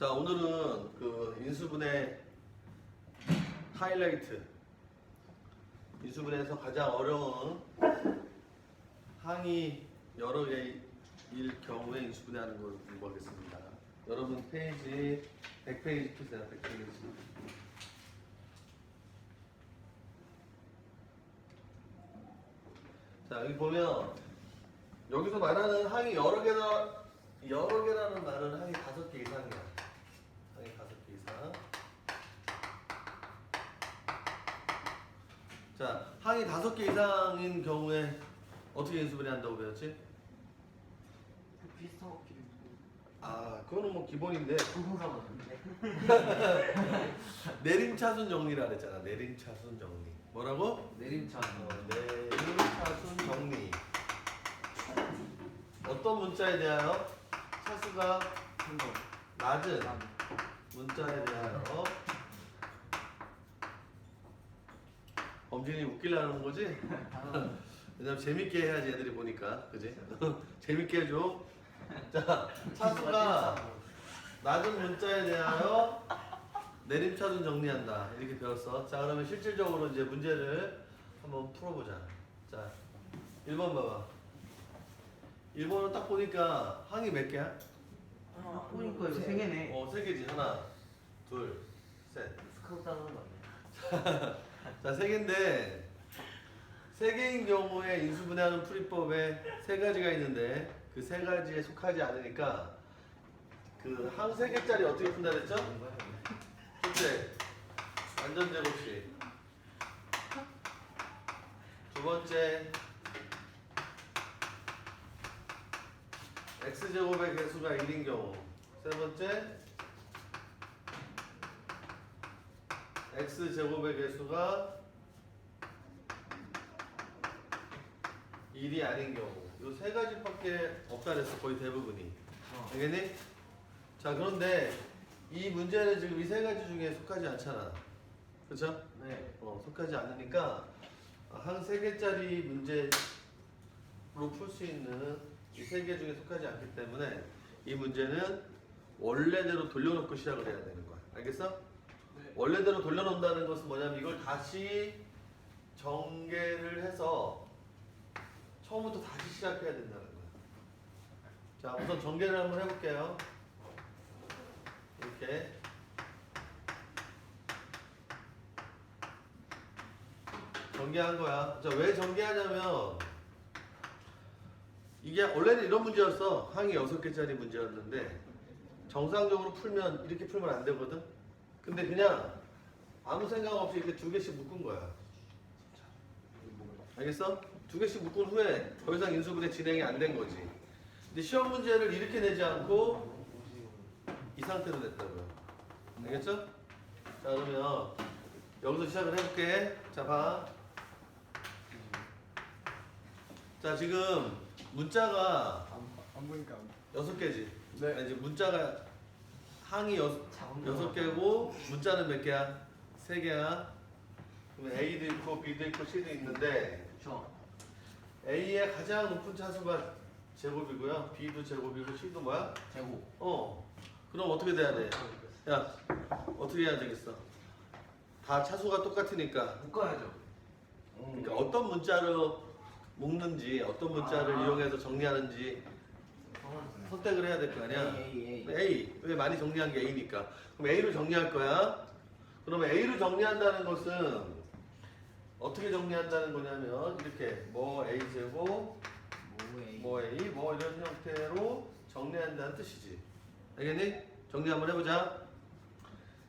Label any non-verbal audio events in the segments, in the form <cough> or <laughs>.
자 오늘은 그 인수분해 하이라이트 인수분해에서 가장 어려운 항이 여러 개일 경우에 인수분해하는 걸 공부하겠습니다. 여러분 페이지 100페이지 푸세요. 100페이지. 자 여기 보면 여기서 말하는 항이 여러 개다 여러 개라는 말은 항이 다섯 개 이상이야. 항이 다섯 개 이상. 자 항이 다섯 개 이상인 경우에 어떻게 인수분해 한다고 배웠지? 비슷한 거 기름 아 그거는 뭐 기본인데 같은데 <laughs> 내림차순 정리라 그랬잖아. 내림차순 정리. 뭐라고? 내림차 어, 내림차순 정리. 어떤 문자에 대하여 차수가 낮은 문자에 대하여 범진이 웃기려는 거지? <laughs> 왜냐면 재밌게 해야지 애들이 보니까 그지? <laughs> 재밌게 해줘 자 차수가 낮은 문자에 대하여 내림차순 정리한다 이렇게 배웠어 자 그러면 실질적으로 이제 문제를 한번 풀어보자 자 1번 봐봐 1번은 딱 보니까 항이 몇 개야? 아 보니까 이거 세 개네 어, 세 개지. 하나, 둘, 셋. 스카우트 하는 거 아니야? <laughs> 자, 세 개인데, 세 개인 경우에 인수분해하는 풀이법에 세 가지가 있는데, 그 세 가지에 속하지 않으니까, 그 한 세 개짜리 어떻게 푼다 그랬죠? 첫째, 완전 제곱식. 두 번째, x제곱의 개수가 1인 경우. 세 번째, x제곱의 개수가 1이 아닌 경우. 이세 가지밖에 없다 그랬어, 거의 대부분이. 어. 알겠니? 자, 그런데 이 문제는 지금 이 세 가지 중에 속하지 않잖아. 그쵸? 네 어, 속하지 않으니까 한 세 개짜리 문제로 풀 수 있는 이 세 개 중에 속하지 않기 때문에 이 문제는 원래대로 돌려놓고 시작을 해야 되는 거야. 알겠어? 네. 원래대로 돌려놓는다는 것은 뭐냐면 이걸 다시 전개를 해서 처음부터 다시 시작해야 된다는 거야. 자, 우선 전개를 한번 해볼게요. 이렇게. 전개한 거야. 자, 왜 전개하냐면 이게 원래는 이런 문제였어. 항이 6개짜리 문제였는데 정상적으로 풀면 이렇게 풀면 안 되거든. 근데 그냥 아무 생각 없이 이렇게 두 개씩 묶은 거야. 알겠어? 두 개씩 묶은 후에 더 이상 인수분해 진행이 안 된 거지. 근데 시험 문제를 이렇게 내지 않고 이 상태로 냈다고요. 알겠죠? 자 그러면 여기서 시작을 해볼게. 자 봐. 자 지금 문자가 안, 안 보니까 안- 여섯 개지. 네. 이제 문자가 항이 여섯. 개고 문자는 몇 개야? 세 개야. 그러면 A도 있고 B도 있고 C도 있는데 저 A의 가장 높은 차수가 제곱이고요. B도 제곱이고 C도 뭐야? 제곱 어. 그럼 어떻게 돼야 돼? 야, 어떻게 해야 되겠어? 다 차수가 똑같으니까. 묶어야죠 그러니까 어떤 문자로 묶는지, 어떤 문자를 아. 이용해서 정리하는지 선택을 해야 될 거 아니야? A, A, A. A. 왜 많이 정리한 게 A니까. 그럼 A로 정리할 거야. 그러면 A로 정리한다는 것은 어떻게 정리한다는 거냐면 이렇게 뭐 A 제곱, 뭐 A 뭐 A, 뭐 이런 형태로 정리한다는 뜻이지. 알겠니? 정리 한번 해보자.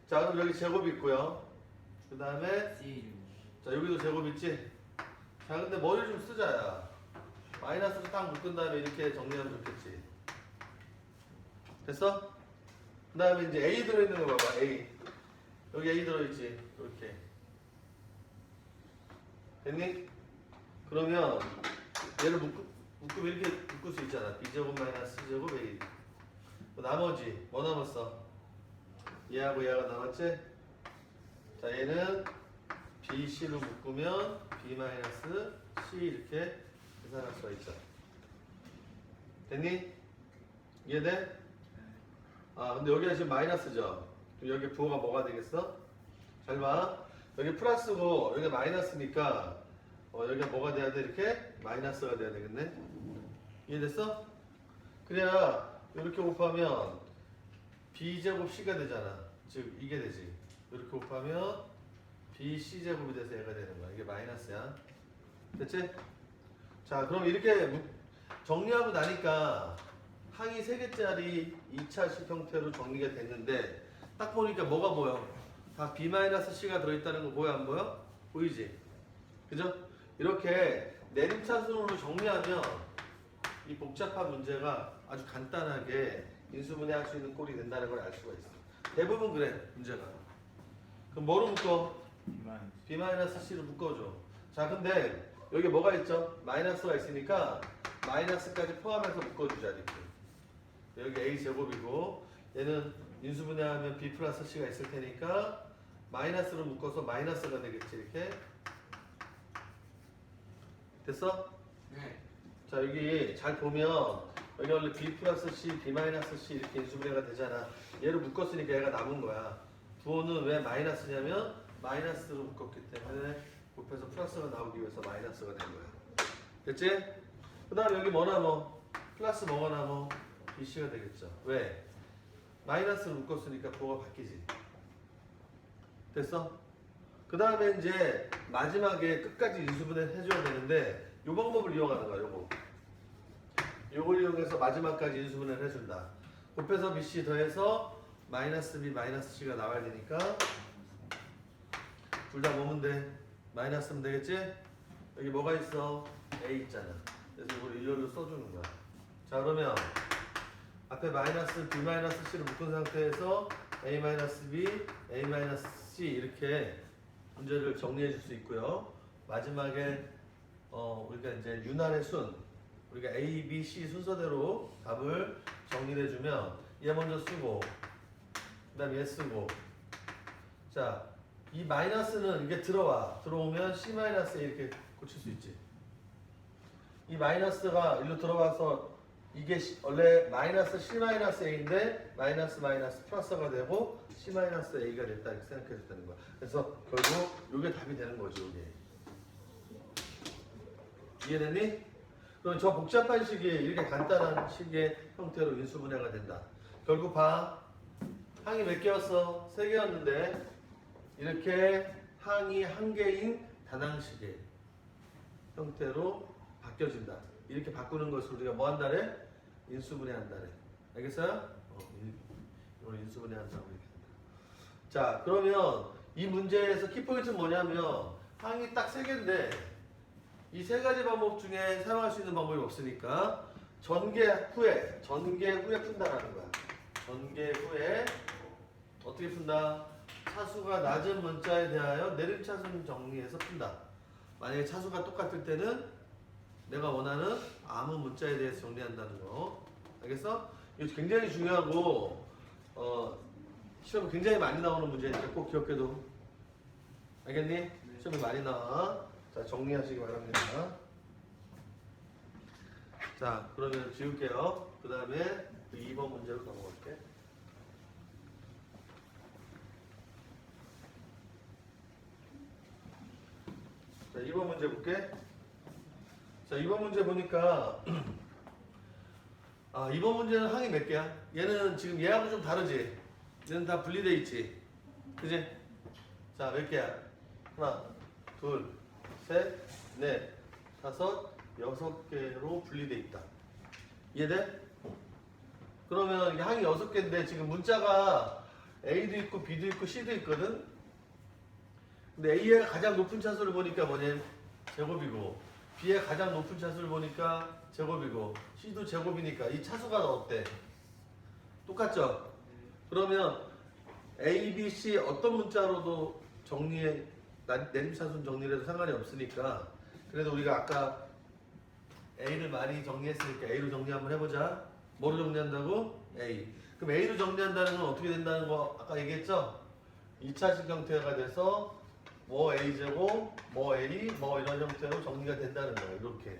자, 그럼 여기 제곱 있고요. 그 다음에 C 자 여기도 제곱 있지? 자 근데 머리 좀 쓰자 야 마이너스를 딱 묶은 다음에 이렇게 정리하면 좋겠지 됐어? 그 다음에 이제 A 들어있는 거 봐봐 A 여기 A 들어있지 이렇게 됐니? 그러면 얘를 묶, 묶으면 이렇게 묶을 수 있잖아 B제곱 마이너스 C제곱 A 그 나머지 뭐 남았어? 얘하고 얘가 남았지? 자 얘는 BC로 묶으면 B-C 이렇게 계산할 수가 있죠. 됐니? 이해돼? 아 근데 여기가 지금 마이너스죠. 여기 부호가 뭐가 되겠어? 잘 봐. 여기 플러스고 여기 마이너스니까 어, 여기가 뭐가 돼야 돼? 이렇게 마이너스가 돼야 되겠네. 이해됐어? 그래야 이렇게 곱하면 b 제곱 c가 되잖아. 즉 이게 되지. 이렇게 곱하면 b c 제곱이 돼서 얘가 되는 거야. 이게 마이너스야. 됐지? 자 그럼 이렇게 무- 정리하고 나니까 항이 3개짜리 2차식 형태로 정리가 됐는데 딱 보니까 뭐가 보여? 다 B-C가 들어있다는 거 보여 안 보여? 보이지? 그죠? 이렇게 내림차순으로 정리하면 이 복잡한 문제가 아주 간단하게 인수분해 할 수 있는 꼴이 된다는 걸 알 수가 있어 대부분 그래 문제가 그럼 뭐로 묶어? B-C로 묶어줘 자 근데 여기 뭐가 있죠? 마이너스가 있으니까 마이너스까지 포함해서 묶어주자 이렇게 여기 a 제곱이고 얘는 인수분해하면 b 플러스 c가 있을 테니까 마이너스로 묶어서 마이너스가 되겠지 이렇게 됐어? 네. 자 여기 잘 보면 여기 원래 b 플러스 c, b 마이너스 c 이렇게 인수분해가 되잖아 얘를 묶었으니까 얘가 남은 거야 부호는 왜 마이너스냐면 마이너스로 묶었기 때문에 곱해서 플러스가 나오기 위해서 마이너스가 된 거야 됐지? 그 다음에 여기 뭐 남어? 플러스 뭐가 남어? Bc가 되겠죠 왜? 마이너스로 묶었으니까 부호가 바뀌지 됐어? 그 다음에 이제 마지막에 끝까지 인수분해 해줘야 되는데 요 방법을 이용하는 거야 요거 요걸 이용해서 마지막까지 인수분해를 해준다 곱해서 bc 더해서 마이너스 b 마이너스 c가 나와야 되니까 둘다 뭐면 돼? 마이너스면 되겠지? 여기 뭐가 있어? a 있잖아 그래서 이걸 일렬로 써주는 거야 자 그러면 앞에 마이너스 b 마이너스 c를 묶은 상태에서 a 마이너스 b, a 마이너스 c 이렇게 문제를 정리해 줄 수 있고요. 마지막에 어, 우리가 이제 유난의 순 우리가 a, b, c 순서대로 답을 정리해 주면 얘 먼저 쓰고 그다음에 얘 쓰고 자 이 마이너스는 이게 들어와 들어오면 c 마이너스 이렇게 고칠 수 있지. 이 마이너스가 일로 들어와서 이게 시- 원래 마이너스 C 마이너스 A인데 마이너스 마이너스 플러스가 되고 C 마이너스 A가 됐다 이렇게 생각해 줬다는 거야. 그래서 결국 이게 답이 되는 거죠, 이게. 이해됐니? 그럼 저 복잡한 식이 이렇게 간단한 식의 형태로 인수분해가 된다. 결국 봐. 항이 몇 개였어? 세 개였는데 이렇게 항이 한 개인 다항식의 형태로 바뀌어진다. 이렇게 바꾸는 것을 우리가 뭐 한다래? 인수분해 한다래. 알겠어요? 어, 이- 이걸 인수분해 한다고 이렇게 한다. 자, 그러면 이 문제에서 키포인트는 뭐냐면 항이 딱 세 개인데 이 세 가지 방법 중에 사용할 수 있는 방법이 없으니까 전개 후에 전개 후에 푼다라는 거야. 전개 후에 어떻게 푼다? 차수가 낮은 문자에 대하여 내림차순 정리해서 푼다. 만약에 차수가 똑같을 때는 내가 원하는 아무 문자에 대해서 정리한다는 거. 알겠어? 이거 굉장히 중요하고 어, 시험에 굉장히 많이 나오는 문제니까 꼭 기억해도. 알겠니? 시험에 많이 나와. 자, 정리하시기 바랍니다. 자, 그러면 지울게요. 그 다음에 그 2번 문제로 넘어갈게. 자, 2번 문제 볼게. 자, 2번 문제 보니까 <clears throat> 아, 2번 문제는 항이 몇 개야? 얘는 지금 얘하고 좀 다르지? 얘는 다 분리돼 있지? 그지? 자, 몇 개야? 하나, 둘, 셋, 넷, 다섯, 여섯 개로 분리돼 있다. 이해돼? 그러면 이게 항이 여섯 개인데 지금 문자가 A도 있고 B도 있고 C도 있거든? 근데 A의 가장 높은 차수를 보니까 뭐냐? 제곱이고 B의 가장 높은 차수를 보니까 제곱이고 C도 제곱이니까 이 차수가 어때? 똑같죠? 그러면 A, B, C 어떤 문자로도 정리해 나- 내림차순 정리를 해도 상관이 없으니까 그래도 우리가 아까 A를 많이 정리했으니까 A로 정리 한번 해보자 뭐로 정리한다고? A 그럼 A로 정리한다는 건 어떻게 된다는 거 아까 얘기했죠? 2차식 형태가 돼서 뭐 A제곱, 뭐 A, 뭐 이런 형태로 정리가 된다는 거야 이렇게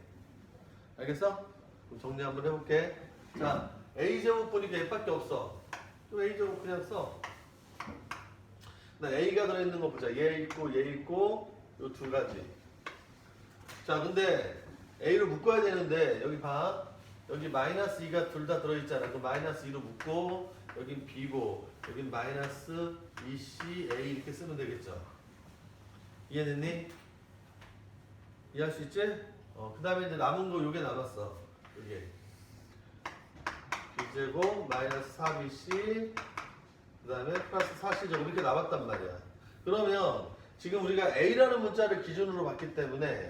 알겠어? 그럼 정리 한번 해볼게 자 A제곱 보니까 얘밖에 없어 그럼 A 제곱 그냥 써. 나 A가 들어있는 거 보자. 얘 있고 얘 있고 요 두 가지. 자 근데 A로 묶어야 되는데 여기 봐. 여기 마이너스 2가 둘 다 들어있잖아. 그럼 마이너스 2로 묶고 여긴 B고 여긴 마이너스 2C A 이렇게 쓰면 되겠죠. 이해됐니? 이해할 수 있지? 어, 그 다음에 이제 남은 거 요게 남았어. 요게. B제곱 마이너스 4BC 그 다음에 플러스 4C제곱 이렇게 남았단 말이야. 그러면 지금 우리가 A라는 문자를 기준으로 봤기 때문에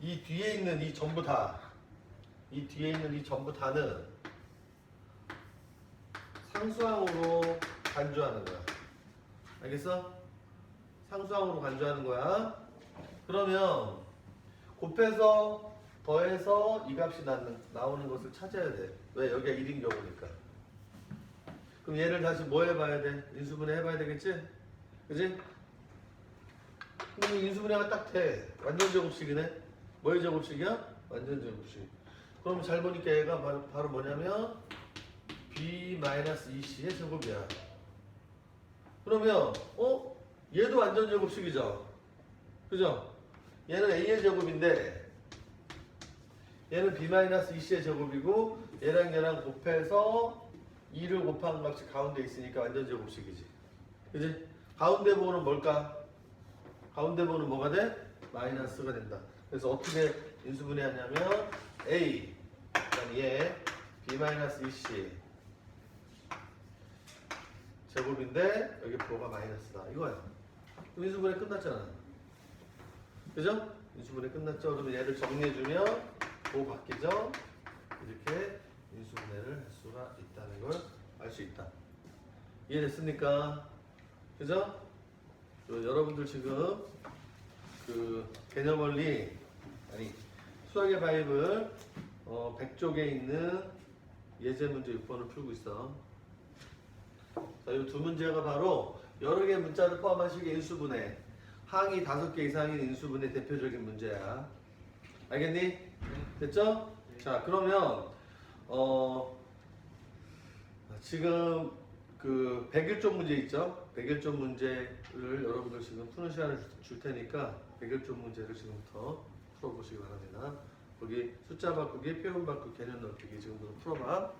이 뒤에 있는 이 전부 다, 이 뒤에 있는 이 전부 다는 상수항으로 간주하는 거야. 알겠어? 상수항으로 간주하는 거야. 그러면 곱해서 더해서 이 값이 나는, 나오는 것을 찾아야 돼. 왜? 여기가 1인 경우니까. 그럼 얘를 다시 뭐 해봐야 돼? 인수분해 해봐야 되겠지? 그지? 이 인수분해가 딱 돼. 완전 제곱식이네. 뭐의 제곱식이야? 완전 제곱식. 그럼 잘 보니까 얘가 바로, 바로 뭐냐면 b-2c의 제곱이야. 그러면 어? 얘도 완전 제곱식이죠. 그죠? 얘는 a의 제곱인데 얘는 b-2c의 제곱이고 얘랑 얘랑 곱해서 2를 곱한 값이 가운데 있으니까 완전 제곱식이지. 그지? 가운데 부호는 뭘까? 가운데 부호는 뭐가 돼? 마이너스가 된다. 그래서 어떻게 인수분해하냐면 a 그다음 얘 b-2c 제곱인데 여기 부호가 마이너스다. 이거야. 인수분해 끝났잖아. 그죠? 인수분해 끝났죠? 그러면 얘를 정리해주면 부호 바뀌죠? 이렇게 인수분해를 할 수가 있다는 걸 알 수 있다. 이해됐습니까? 그죠? 그 여러분들 지금 그 개념 원리 아니 수학의 바이블 어, 100쪽에 있는 예제 문제 6번을 풀고 있어. 자, 이 두 문제가 바로 여러 개의 문자를 포함한 식의 인수분해. 항이 다섯 개 이상인 인수분해 대표적인 문제야. 알겠니? 됐죠? 자, 그러면 어 지금 그 101쪽 문제 있죠? 101쪽 문제를 여러분들 지금 푸는 시간을 줄- 줄 테니까 101쪽 문제를 지금부터 풀어보시기 바랍니다. 거기 숫자 바꾸기, 표현 바꾸기, 개념 넓히기 지금부터 풀어봐.